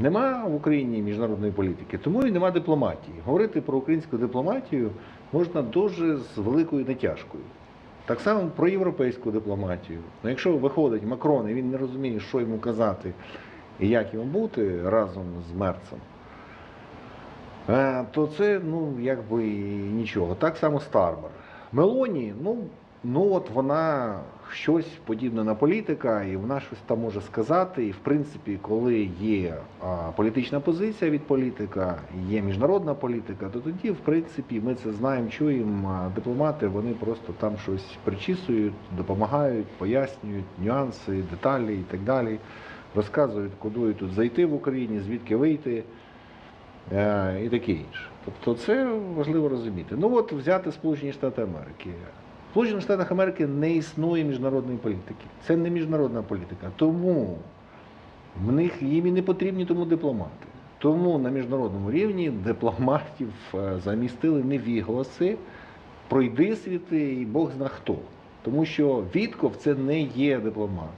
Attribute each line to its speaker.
Speaker 1: Нема в Україні міжнародної політики, тому і нема дипломатії. Говорити про українську дипломатію можна дуже з великою натяжкою. Так само про європейську дипломатію. Ну, якщо виходить Макрон і він не розуміє, що йому казати і як йому бути разом з Мерцем, е, то це ну, якби нічого. Так само Старбер. Мелоні, ну, ну от вона щось подібне на політика, і вона щось там може сказати. І в принципі, коли є політична позиція від політика, є міжнародна політика, то тоді, в принципі, ми це знаємо, чуємо. Дипломати вони просто там щось причісують, допомагають, пояснюють нюанси, деталі і так далі. Розказують, куди тут зайти в Україні, звідки вийти е, і таке інше. Тобто це важливо розуміти. Ну от взяти Сполучені Штати Америки. Сполучених Штатах Америки не існує міжнародної політики. Це не міжнародна політика. Тому в них їм і не потрібні тому дипломати. Тому на міжнародному рівні дипломатів е, замістили невігласи, пройди світи і Бог зна хто. Тому що Вітков це не є дипломат.